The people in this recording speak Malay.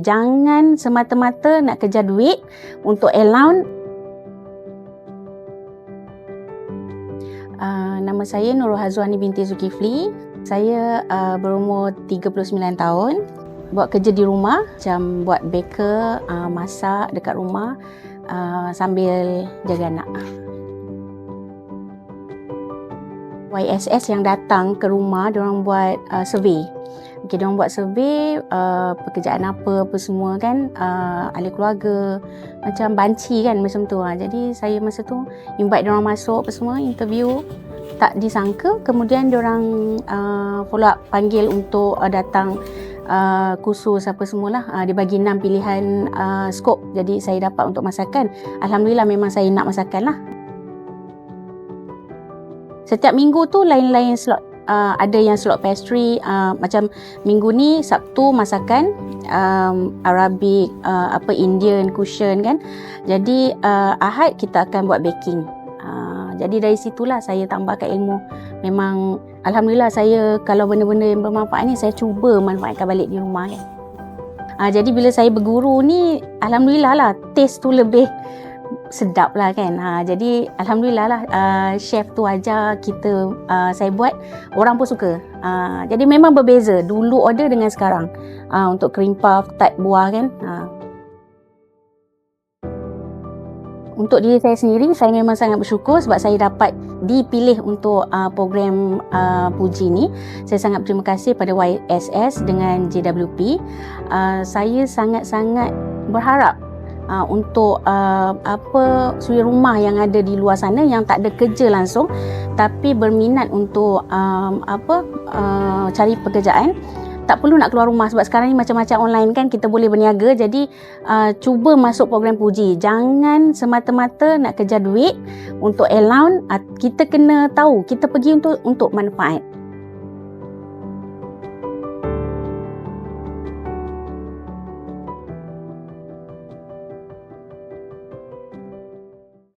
Jangan semata-mata nak kejar duit untuk allowance. Uh, nama saya Nurul Hazwani binti Zulkifli. Saya uh, berumur 39 tahun. Buat kerja di rumah, macam buat baker, uh, masak dekat rumah uh, sambil jaga anak. YSS yang datang ke rumah, diorang buat uh, survey. Okay, diorang buat survey uh, pekerjaan apa apa semua kan, uh, ahli keluarga, macam banci kan macam tu. Uh. Jadi saya masa tu invite diorang masuk apa semua, interview. Tak disangka, kemudian diorang uh, follow up, panggil untuk uh, datang uh, kursus apa semualah. Uh, dia bagi enam pilihan uh, skop. Jadi saya dapat untuk masakan. Alhamdulillah memang saya nak masakan lah. Setiap minggu tu lain-lain slot. Uh, ada yang slot pastry uh, macam minggu ni Sabtu masakan um, Arabic uh, apa Indian cushion kan. Jadi uh, Ahad kita akan buat baking. Uh, jadi dari situlah saya tambahkan ilmu. Memang Alhamdulillah saya kalau benda-benda yang bermanfaat ni saya cuba manfaatkan balik di rumah kan uh, jadi bila saya berguru ni Alhamdulillah lah taste tu lebih sedap lah kan. Ha, jadi Alhamdulillah lah uh, chef tu ajar kita uh, saya buat orang pun suka. Uh, jadi memang berbeza dulu order dengan sekarang uh, untuk cream puff, tart buah kan. Uh. Untuk diri saya sendiri, saya memang sangat bersyukur sebab saya dapat dipilih untuk uh, program uh, Puji ni. Saya sangat berterima kasih pada YSS dengan JWP. Uh, saya sangat-sangat berharap uh, untuk uh, apa suri rumah yang ada di luar sana yang tak ada kerja langsung tapi berminat untuk um, apa uh, cari pekerjaan tak perlu nak keluar rumah sebab sekarang ni macam-macam online kan kita boleh berniaga. Jadi uh, cuba masuk program puji. Jangan semata-mata nak kejar duit untuk allowance uh, kita kena tahu kita pergi untuk untuk manfaat